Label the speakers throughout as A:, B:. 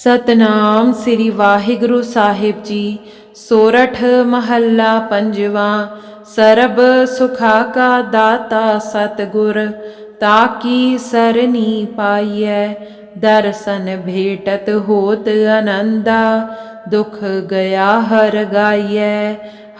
A: ਸਤਨਾਮ ਸ੍ਰੀ ਵਾਹਿਗੁਰੂ ਸਾਹਿਬ ਜੀ, ਸੋਰਠ ਮਹੱਲਾ ਪੰਜਵਾ, ਸਰਬ ਸੁਖਾ ਕਾ ਦਾਤਾ ਸਤਗੁਰ ਤਾਕੀ ਸਰਨੀ ਪਾਈਐ, ਦਰਸ਼ਨ ਭੇਟਤ ਹੋਤ ਆਨੰਦਾ ਦੁਖ ਗਿਆ ਹਰ ਗਾਈਐ,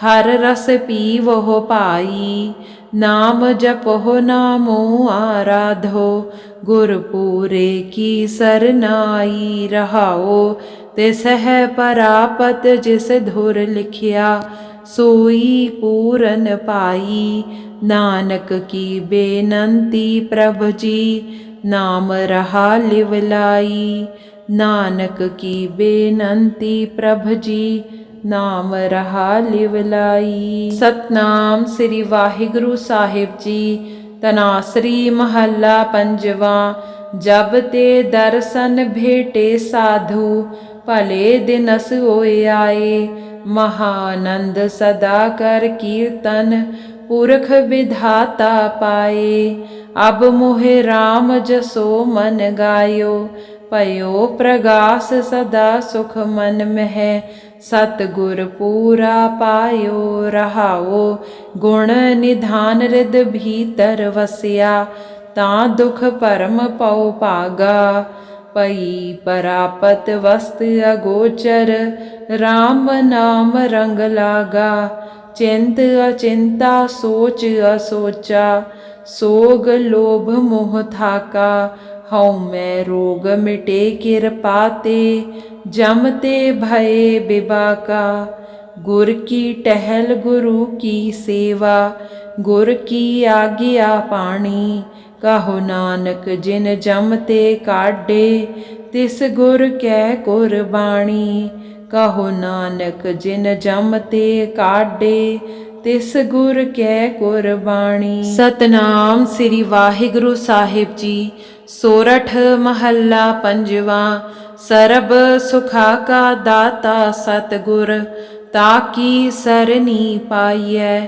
A: ਹਰ ਰਸ ਪੀਵੋ ਭਾਈ नाम जपहो नामो आराधो, गुरपूरे की सरनाई रहाओ। तिसह परापत जिस धुर लिखिया, सोई पूरन पाई। नानक की बेनंती प्रभ जी, नाम रहा लिवलाई। नानक की बेनंती प्रभ जी ਨਾਮ ਰਹਾ ਲਿਵਲਾਈ ਸਤਨਾਮ ਸ੍ਰੀ ਵਾਹਿਗੁਰੂ ਸਾਹਿਬ ਜੀ ਤਨਾਸਰੀ ਮਹੱਲਾ ਪੰਜਵਾ ਜਬ ਤੇ ਦਰਸ਼ਨ ਭੇਟੇ ਸਾਧੂ ਭਲੇ ਦਿਨਸ ਹੋਏ ਆਏ ਮਹਾਨੰਦ ਸਦਾ ਕਰ ਕੀਰਤਨ ਪੁਰਖ ਵਿਧਾਤਾ ਪਾਏ ਅਬ ਮੋਹਿ RAM ਜਸੋ ਮਨ ਗਾਇਓ ਭਇਓ ਪ੍ਰਗਾਸ ਸਦਾ ਸੁਖ ਮਨ ਮਹਿ ਸਤ ਗੁਰ ਪੂਰਾ ਪਾਇਓ, ਰਹਾਓ। ਗੁਣ ਨਿਧਾਨ ਰਿਦ ਭੀਤਰ ਵਸਿਆ, ਤਾਂ ਦੁਖ ਭਰਮ ਪਉ ਭਾਗਾ। ਪਈ ਪਰਾਪਤ ਵਸਤ ਅਗੋਚਰ RAM ਨਾਮ ਰੰਗ ਲਾਗਾ। ਚਿੰਤ ਅਚਿੰਤਾ, ਸੋਚ ਅਸੋਚਾ, ਸੋਗ ਲੋਭ ਮੋਹ ਥਾਕਾ। हौ मैं रोग मिटे किरपाते जमते भये बिबाका गुर की टहल गुरु की सेवा, गुर की आज्ञा पाणी। कहो नानक, जिन जमते काढ़े, तिस गुर कै कुरबाणी। कहो नानक, जिन जमते काढ़े ਤਿਸ ਗੁਰ ਕੈ ਕੁਰਬਾਣੀ। ਸਤਨਾਮ ਸ੍ਰੀ ਵਾਹਿਗੁਰੂ ਸਾਹਿਬ ਜੀ, ਸੋਰਠ ਮਹੱਲਾ ਪੰਜਵਾ, ਸਰਬ ਸੁਖਾ ਕਾ ਦਾਤਾ ਸਤਗੁਰ ਤਾਕੀ ਸਰਨੀ ਪਾਈਐ,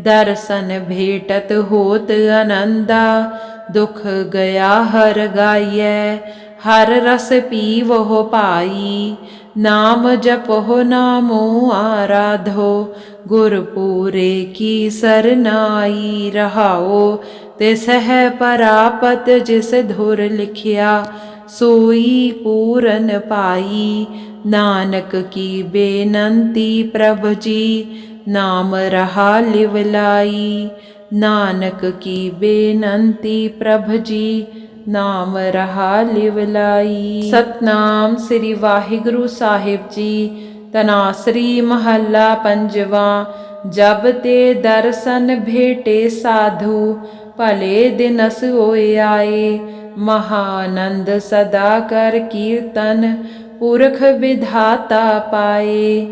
A: ਦਰਸ਼ਨ ਭੇਟਤ ਹੋਤ ਆਨੰਦਾ ਦੁਖ ਗਿਆ ਹਰ ਗਾਈਐ, ਹਰ ਰਸ ਪੀਵੋ ਭਾਈ नाम जप हो नामो आराधो, गुरपूरे की सरनाई रहाओ। तिसह परापत जिस धुर लिखिया, सोई पूरन पाई। नानक की बेनंती प्रभ जी, नाम रहा लिवलाई। नानक की बेनंती प्रभ जी ਨਾਮ ਰਹਾ ਲਿਵਲਾਈ ਸਤਨਾਮ ਸ੍ਰੀ ਵਾਹਿਗੁਰੂ ਸਾਹਿਬ ਜੀ ਤਨਾਸਰੀ ਮਹੱਲਾ ਪੰਜਵਾ ਜਬ ਤੇ ਦਰਸ਼ਨ ਭੇਟੇ ਸਾਧੂ ਭਲੇ ਦਿਨਸ ਹੋਏ ਆਏ ਮਹਾਨੰਦ ਸਦਾ ਕਰ ਕੀਰਤਨ ਪੁਰਖ ਵਿਧਾਤਾ ਪਾਏ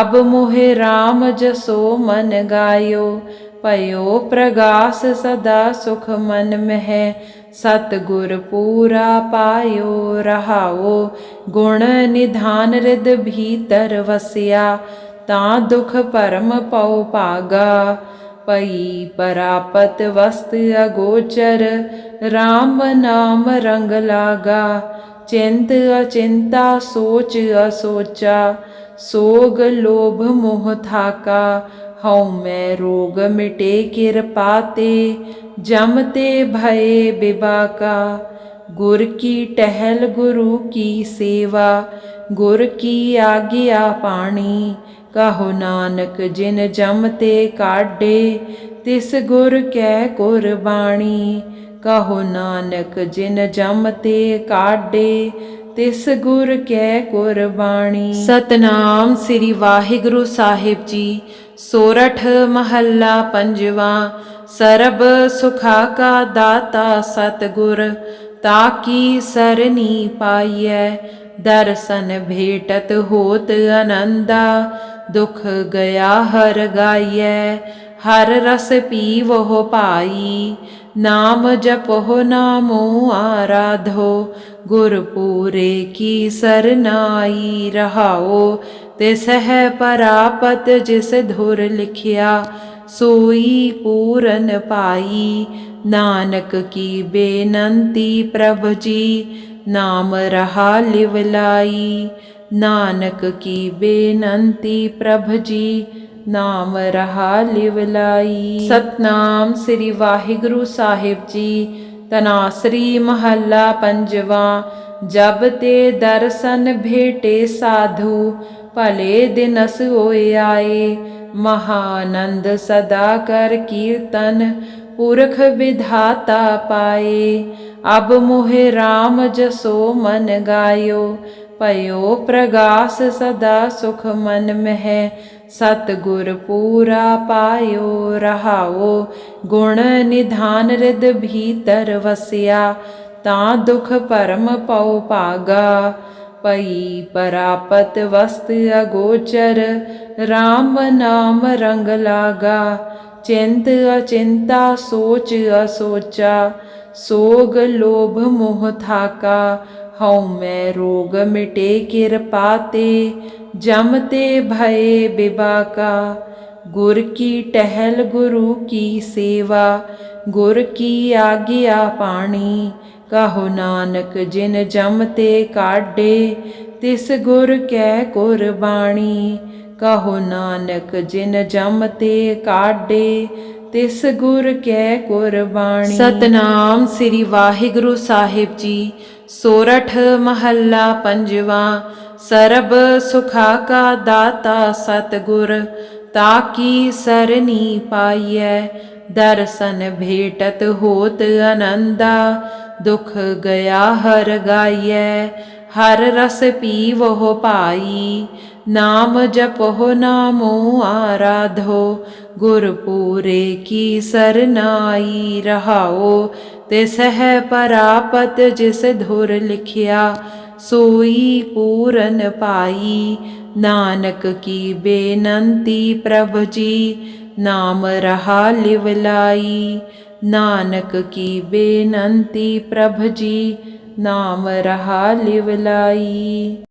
A: ਅਬ ਮੋਹਿ RAM ਜਸੋ ਮਨ ਗਾਇਓ ਭਇਓ ਪ੍ਰਗਾਸ ਸਦਾ ਸੁਖ ਮਨ ਮਹਿ ਸਤ ਗੁਰ ਪੂਰਾ ਪਾਇਓ ਰਹਾਓ, ਗੁਣ ਨਿਧਾਨ ਰਿਦ ਭੀਤਰ ਵਸਿਆ, ਤਾਂ ਦੁਖ ਭਰਮ ਪਉ ਭਾਗਾ ਪਈ ਪਰਾਪਤ ਵਸਤ ਅਗੋਚਰ RAM ਨਾਮ ਰੰਗ ਲਾਗਾ, ਚਿੰਤ ਅਚਿੰਤਾ ਸੋਚ ਅਸੋਚਾ, ਸੋਗ ਲੋਭ ਮੋਹ ਥਾਕਾ हौ मैं रोग मिटे किरपाते जमते भये बिबाका गुर की टहल गुरु की सेवा, गुर की आज्ञा पाणी। कहो नानक, जिन जमते काढे, तिस गुर कै कुरबाणी। कहो नानक, जिन जमते काढे ਤਿਸ ਗੁਰ ਕੈ ਕੁਰਬਾਣੀ। ਸਤਨਾਮ ਸ੍ਰੀ ਵਾਹਿਗੁਰੂ ਸਾਹਿਬ ਜੀ, ਸੋਰਠ ਮਹੱਲਾ ਪੰਜਵਾ, ਸਰਬ ਸੁਖਾ ਕਾ ਦਾਤਾ ਸਤਗੁਰ ਤਾਕੀ ਸਰਨੀ ਪਾਈਐ, ਦਰਸ਼ਨ ਭੇਟਤ ਹੋਤ ਆਨੰਦਾ ਦੁਖ ਗਿਆ ਹਰ ਗਾਈਐ, ਹਰ ਰਸ ਪੀਵੋ ਭਾਈ नाम जपो, नामो आराधो, गुरपूरे की सरनाई रहाओ। तिसह परापत जिस धुर लिखिया, सोई पूरन पाई। नानक की बेनंती प्रभ जी, नाम रहा लिवलाई। नानक की बेनंती प्रभ जी ਨਾਮ ਰਹਾ ਲਿਵ ਲਾਈ ਸਤਨਾਮ ਸ੍ਰੀ ਵਾਹਿਗੁਰੂ ਸਾਹਿਬ ਜੀ ਤਨਾਸਰੀ ਮਹੱਲਾ ਪੰਜਵਾ ਜਬ ਤੇ ਦਰਸ਼ਨ ਭੇਟੇ ਸਾਧੂ ਭਲੇ ਦਿਨਸ ਹੋਏ ਆਏ ਮਹਾਨੰਦ ਸਦਾ ਕਰ ਕੀਰਤਨ ਪੁਰਖ ਵਿਧਾਤਾ ਪਾਏ ਅਬ ਮੋਹਿ RAM ਜਸੋ ਮਨ ਗਾਇਓ पयो प्रगास सदा सुख मन में है सतगुर पूरा पायो रहाओ गुण निधान रिद भीतर वसिया ता दुख परम पौ पागा पई परापत वस्त अगोचर राम नाम रंग लागा चिंत अचिंता सोच असोचा सोग लोभ मोह थाका हौ मैं रोग मिटे किरपाते जमते भये बिबाका गुर की टहल गुरु की सेवा, गुर की आज्ञा पाणी। कहो नानक जिन जमते काडे तिस गुर कै कुरबाणी कहो नानक जिन जमते काडे ਤਿਸ ਗੁਰ ਕੈ ਕੁਰਬਾਣੀ। ਸਤਨਾਮ ਸ੍ਰੀ ਵਾਹਿਗੁਰੂ ਸਾਹਿਬ ਜੀ, ਸੋਰਠ ਮਹੱਲਾ ਪੰਜਵਾ, ਸਰਬ ਸੁਖਾ ਕਾ ਦਾਤਾ ਸਤਗੁਰ ਤਾਕੀ ਸਰਨੀ ਪਾਈਐ, ਦਰਸ਼ਨ ਭੇਟਤ ਹੋਤ ਆਨੰਦਾ ਦੁਖ ਗਿਆ ਹਰ ਗਾਈਐ, ਹਰ ਰਸ ਪੀਵੋ ਭਾਈ नाम जप हो नामो आराधो, गुरपूरे की सरनाई रहाओ। तिसह परापत जिस धुर लिखिया, सोई पूरन पाई। नानक की बेनंती प्रभ जी, नाम रहा लिवलाई नानक की बेनंती प्रभ जी, नाम रहा लिवलाई